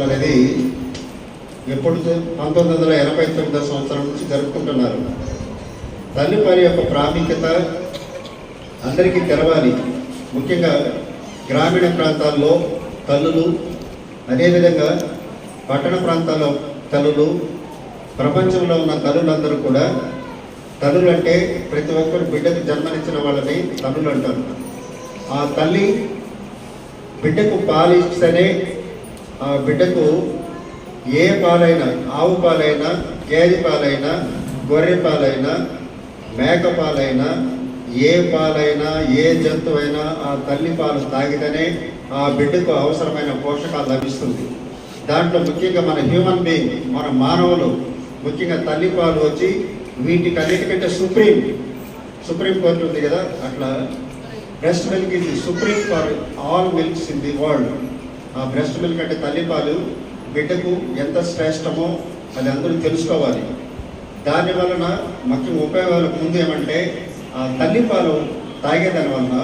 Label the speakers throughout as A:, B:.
A: దినోత్సవాలు అనేది ఎప్పుడు పంతొమ్మిది వందల ఎనభై తొమ్మిదో సంవత్సరం నుంచి జరుపుకుంటున్నారు. తల్లిపాలి యొక్క ప్రాముఖ్యత అందరికీ తెలవాలి. ముఖ్యంగా గ్రామీణ ప్రాంతాల్లో తల్లులు అదేవిధంగా పట్టణ ప్రాంతాల్లో తల్లులు ప్రపంచంలో ఉన్న తల్లులందరూ కూడా తల్లులు అంటే ప్రతి ఒక్కరు బిడ్డకు జన్మనిచ్చిన వాళ్ళని తల్లులు అంటారు. ఆ తల్లి బిడ్డకు పాలు ఇస్తేనే ఆ బిడ్డకు ఏ పాలైనా ఆవు పాలైనా గేదె పాలైనా గొర్రె పాలైనా మేక పాలైనా ఏ పాలైనా ఏ జంతువైనా ఆ తల్లి పాలు తాగితేనే ఆ బిడ్డకు అవసరమైన పోషకాలు లభిస్తుంది. దాంట్లో ముఖ్యంగా మన హ్యూమన్ బీయింగ్ మన మానవులు ముఖ్యంగా తల్లి పాలు వచ్చి వీటికన్నిటికంటే సుప్రీం సుప్రీం కోర్టు ఉంది కదా అట్లా బ్రెస్ట్ మిల్క్ ఇది supreme for all milks in the world ఆ బ్రెస్ట్ మిల్క్ అంటే తల్లిపాలు బిడ్డకు ఎంత శ్రేష్టమో అది అందరూ తెలుసుకోవాలి. దాని వలన ముఖ్య ఉపయోగాలకు ముందు ఏమంటే ఆ తల్లిపాలు తాగేదాని వలన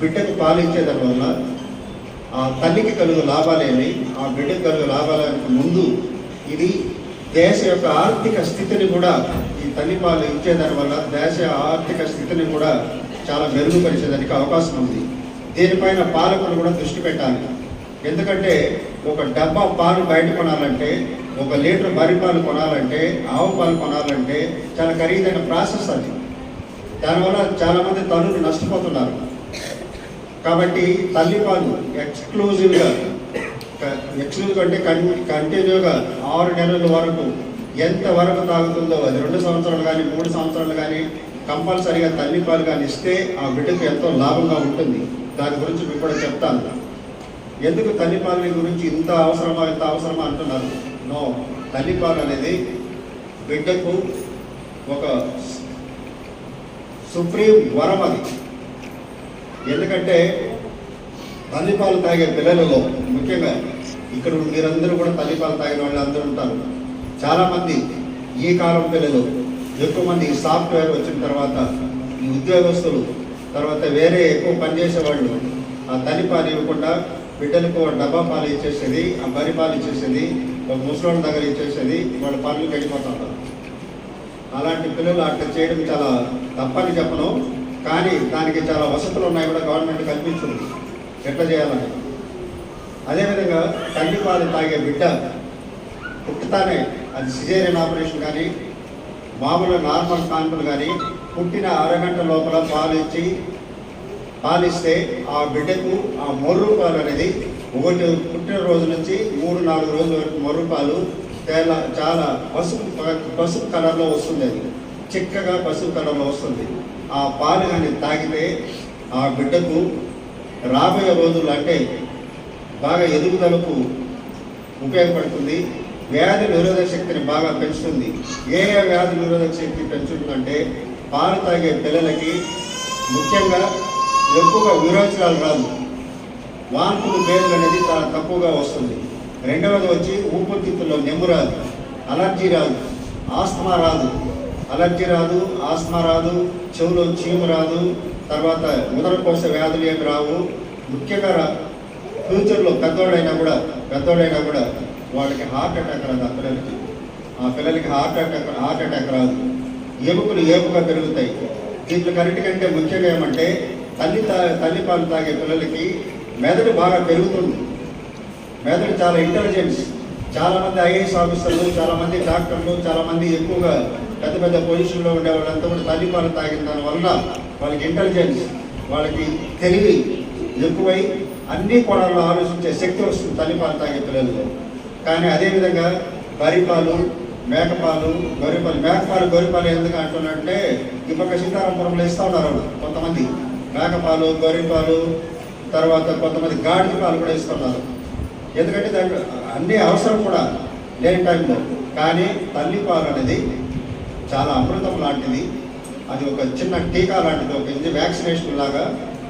A: బిడ్డకు పాలు ఇచ్చేదాని వలన ఆ తల్లికి కలుగు లాభాలేమి ఆ బిడ్డకు కలుగు లాభాలకు ముందు ఇది దేశ యొక్క ఆర్థిక స్థితిని కూడా ఈ తల్లిపాలు ఇచ్చేదాని వల్ల దేశ ఆర్థిక స్థితిని కూడా చాలా మెరుగుపరిచేదానికి అవకాశం ఉంది. దీనిపైన పాలకులు కూడా దృష్టి పెట్టాలి. ఎందుకంటే ఒక డబ్బా పాలు బయట కొనాలంటే ఒక లీటర్ బరి పాలు కొనాలంటే ఆవు పాలు కొనాలంటే చాలా ఖరీదైన ప్రాసెస్ అది. దానివల్ల చాలామంది తల్లులు నష్టపోతున్నారు. కాబట్టి తల్లిపాలు ఎక్స్క్లూజివ్గా ఎక్స్క్లూజివ్ అంటే కంటిన్యూగా ఆరు నెలల వరకు ఎంత వరకు తాగుతుందో అది రెండు సంవత్సరాలు కానీ మూడు సంవత్సరాలు కానీ కంపల్సరీగా తల్లిపాలు కానీ ఇస్తే ఆ బిడ్డకు ఎంతో లాభంగా ఉంటుంది. దాని గురించి మీకు కూడా చెప్తాను ఎందుకు తల్లిపాలని గురించి ఇంత అవసరమా ఇంత అవసరమా అంటున్నారు? నో తల్లిపాలు అనేది బిడ్డకు ఒక సుప్రీం వరం అది. ఎందుకంటే తల్లిపాలు తాగే పిల్లలలో ముఖ్యంగా ఇక్కడ మీరందరూ కూడా తల్లిపాలు తాగిన వాళ్ళు అందరూ ఉంటారు. చాలామంది ఈ కాలం పిల్లలు ఎక్కువ మంది సాఫ్ట్వేర్ వచ్చిన తర్వాత ఈ ఉద్యోగస్తులు తర్వాత వేరే ఎక్కువ పనిచేసేవాళ్ళు వాళ్ళు ఆ తల్లిపాలు ఇవ్వకుండా బిడ్డలకు ఒక డబ్బా పాలు ఇచ్చేసేది ఆ బరి పాలు ఇచ్చేసేది ఒక ముసలోళ్ళ దగ్గర ఇచ్చేసేది వాళ్ళ పనులు వెళ్ళిపోతుంటారు అలాంటి పిల్లలు అట్లా చేయడం చాలా తప్పని చెప్పను. కానీ దానికి చాలా వసతులు ఉన్నాయి కూడా గవర్నమెంట్ కల్పించింది. ఎట్లా చేయాలని? అదేవిధంగా తల్లి పాలు తాగే బిడ్డ పుట్టుతానే అది సిజేరియన్ ఆపరేషన్ కానీ మామూలు నార్మల్ కాన్పులు కానీ పుట్టిన అరగంట లోపల పాలు ఇచ్చి పాలిస్తే ఆ బిడ్డకు ఆ మొర్రు పాలు అనేది ఒకటి పుట్టిన రోజు నుంచి మూడు నాలుగు రోజుల వరకు మొర్రు పాలు తేలా చాలా పసుపు పసుపు కలర్లో వస్తుంది అది. చిక్కగా పసుపు కలర్లో వస్తుంది. ఆ పాలు కానీ తాగితే ఆ బిడ్డకు రాబోయే రోజులు అంటే బాగా ఎదుగుదలకు ఉపయోగపడుతుంది. వ్యాధి నిరోధక శక్తిని బాగా పెంచుతుంది. ఏ ఏ వ్యాధి నిరోధక శక్తి పెంచుతుందంటే పాలు తాగే పిల్లలకి ముఖ్యంగా ఎక్కువగా విరోచనాలు రాదు. వాంతులు పేర్లు అనేది చాలా తక్కువగా వస్తుంది. రెండవది వచ్చి ఊపిరితిత్తుల్లో నెమ్ము రాదు అలర్జీ రాదు ఆస్తమా రాదు. అలర్జీ రాదు ఆస్తమా రాదు చెవులో చీము రాదు తర్వాత ఉదరకోశ వ్యాధులు ఏమి రావు. ముఖ్యంగా ఫ్యూచర్లో పెద్దోడైనా కూడా పెద్దోడైనా కూడా వాళ్ళకి హార్ట్ అటాక్ రాదు ఆ పిల్లలకి. ఆ పిల్లలకి హార్ట్ అటాక్ హార్ట్ అటాక్ రాదు. ఎముకలు ఏపుగా పెరుగుతాయి. దీంట్లో కన్నిటికంటే ముఖ్యంగా ఏమంటే తల్లి తా తల్లి పాలు తాగే పిల్లలకి మెదడు బాగా పెరుగుతుంది. మెదడు చాలా ఇంటెలిజెన్స్ చాలా మంది ఐఏఎస్ ఆఫీసర్లు చాలామంది డాక్టర్లు చాలామంది ఎక్కువగా పెద్ద పెద్ద పొజిషన్లో ఉండే వాళ్ళంతా కూడా తల్లిపాలు తాగిన దానివల్ల వాళ్ళకి ఇంటెలిజెన్స్ వాళ్ళకి తెలివి ఎక్కువై అన్ని కోణాల్లో ఆలోచించే శక్తి వస్తుంది తల్లిపాలు తాగే పిల్లలు కానీ అదేవిధంగా వరిపాలు మేకపాలు గొర్రెపాలు మేకపాలు గొర్రెపాలు ఎందుకు అంటున్నారంటే ఈ పక్క సీతారాంపురంలో ఇస్తూ ఉన్నారు కొంతమంది. మేకపాలు గొర్రెపాలు తర్వాత కొంతమంది గాడిద పాలు కూడా ఇస్తున్నారు ఎందుకంటే దాంట్లో అన్ని అవసరం కూడా లేని టైంలో. కానీ తల్లి పాలు అనేది చాలా అమృతం లాంటిది. అది ఒక చిన్న టీకా లాంటిది ఒక ఇది వ్యాక్సినేషన్ లాగా.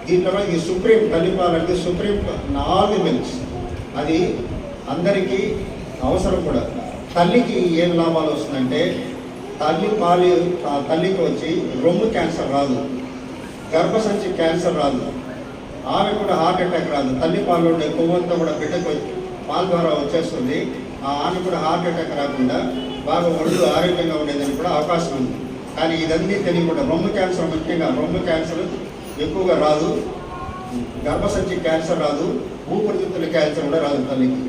A: దీంట్లో ఈ సుప్రీం తల్లి పాలు అనేది సుప్రీం నాలుగు మిల్క్స్ అది అందరికీ అవసరం కూడా. తల్లికి ఏం లాభాలు వస్తుందంటే తల్లి పాలు ఆ తల్లికి వచ్చి రొమ్ము క్యాన్సర్ రాదు. గర్భసంచి క్యాన్సర్ రాదు. ఆమె కూడా హార్ట్ అటాక్ రాదు. తల్లి పాలు ఉండే కొవ్వంతా కూడా బిడ్డకు పాల ద్వారా వచ్చేస్తుంది. ఆ ఆమె కూడా హార్ట్ అటాక్ రాకుండా బాగా ఒళ్ళు ఆరోగ్యంగా ఉండేదని కూడా అవకాశం ఉంది. కానీ ఇదన్నీ తెలియకుండా రొమ్ము క్యాన్సర్ ముఖ్యంగా రొమ్ము క్యాన్సర్ ఎక్కువగా రాదు. గర్భసంచి క్యాన్సర్ రాదు. ఊపిరితిత్తుల క్యాన్సర్ కూడా రాదు తల్లికి.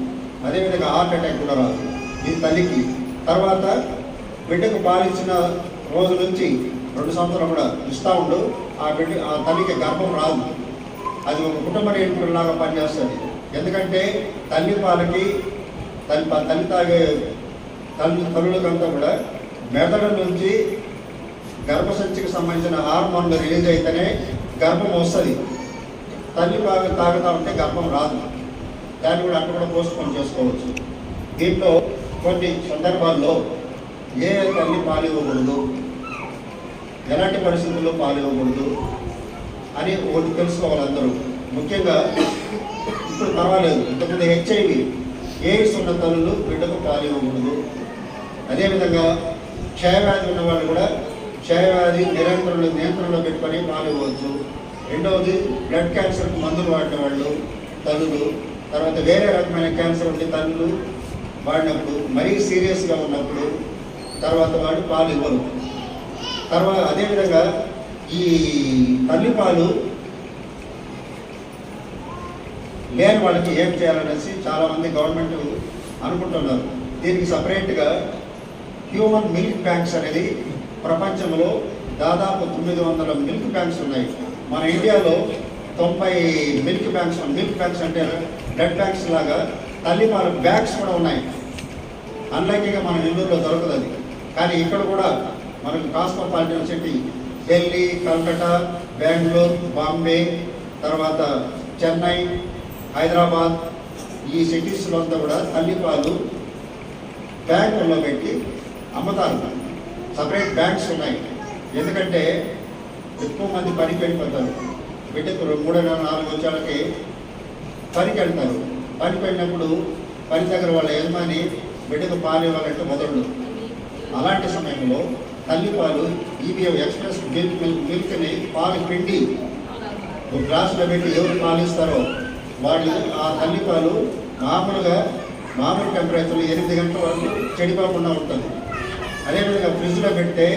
A: అదేవిధంగా హార్ట్ అటాక్ కూడా రాదు. ఈ తల్లికి. తర్వాత బిడ్డకు పాలిచ్చిన రోజు నుంచి రెండు సంవత్సరాలు కూడా ఇస్తూ ఉండు. ఆ బిడ్డ ఆ తల్లికి గర్భం రాదు. అది ఒక కుటుంబ నియంత్రణలాగా పనిచేస్తుంది. ఎందుకంటే తల్లి పాలకి తల్లి తల్లి తాగే తల్లి తల్లులకంతా కూడా మెదడు నుంచి గర్భసంచికి సంబంధించిన హార్మోన్లు రిలీజ్ అయితేనే గర్భం వస్తుంది. తల్లి బాగా తాగుతా ఉంటే గర్భం రాదు. దాన్ని కూడా అక్కడ కూడా పోస్ట్ పోన్ చేసుకోవచ్చు. దీంట్లో కొన్ని సందర్భాల్లో ఏ తల్లి పాలివ్వకూడదు ఎలాంటి పరిస్థితుల్లో పాలివ్వకూడదు అని ఒకటి తెలుసుకోవాలి అందరూ ముఖ్యంగా ఇప్పుడు పర్వాలేదు. ఇంతకుముందు హెచ్ఐవి ఎయిడ్స్ ఉన్న తల్లులు బిడ్డకు పాలివ్వకూడదు అదేవిధంగా క్షయవ్యాధి ఉన్న వాళ్ళు కూడా క్షయవ్యాధి నిరంతరంలో నియంత్రణలో పెట్టుకొని పాలివ్వచ్చు రెండవది బ్లడ్ క్యాన్సర్కి మందులు వాడిన వాళ్ళు తల్లులు. తర్వాత వేరే రకమైన క్యాన్సర్ ఉండే తల్లులు వాడినప్పుడు మరీ సీరియస్గా ఉన్నప్పుడు తర్వాత వాడు పాలు ఇవ్వరు తర్వాత అదేవిధంగా ఈ తల్లిపాలు లేని వాళ్ళకి ఏం చేయాలనేసి చాలామంది గవర్నమెంట్ అనుకుంటున్నారు. దీనికి సపరేట్గా హ్యూమన్ మిల్క్ బ్యాంక్స్ అనేది ప్రపంచంలో దాదాపు తొమ్మిది వందల మిల్క్ బ్యాంక్స్ ఉన్నాయి. మన ఇండియాలో తొంభై మిల్క్ బ్యాంక్స్ మిల్క్ బ్యాంక్స్ అంటే బ్లడ్ బ్యాంక్స్ లాగా తల్లిపాల బ్యాగ్స్ కూడా ఉన్నాయి. అన్లైక్గా మన నెల్లూరులో దొరకదు అది. కానీ ఇక్కడ కూడా మనకు కాస్మోపాలిటన్ సిటీ ఢిల్లీ కల్కటా బెంగళూరు బాంబే తర్వాత చెన్నై హైదరాబాద్ ఈ సిటీస్లో అంతా కూడా తల్లిపాలు బ్యాంకుల్లో పెట్టి అమ్ముతారు. సపరేట్ బ్యాంక్స్ ఉన్నాయి. ఎందుకంటే ఎక్కువ మంది పనికి వెళ్ళిపోతారు. బిడ్డకు మూడు నెలల నాలుగు వచ్చాలకి పనికి వెళ్తారు. పడిపోయినప్పుడు పని దగ్గర వాళ్ళ యజమాని బిడ్డకు పాలు ఇవ్వాలంటే మొదలు. అలాంటి సమయంలో తల్లిపాలు ఈబీఎం ఎక్స్ప్రెస్ మిల్క్ మిల్క్ మిల్క్ని పాలు పిండి గ్లాసులో పెట్టి ఎవరు పాలిస్తారో వాళ్ళు ఆ తల్లిపాలు మామూలుగా మామూలు టెంపరేచర్లో ఎనిమిది గంటల వరకు చెడిపోకుండా ఉంటుంది. అదేవిధంగా ఫ్రిడ్జ్లో పెడితే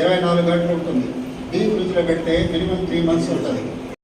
A: ఇరవై నాలుగు గంటలు ఉంటుంది. డీ ఫ్రిడ్జ్లో పెడితే మినిమం త్రీ మంత్స్ ఉంటుంది.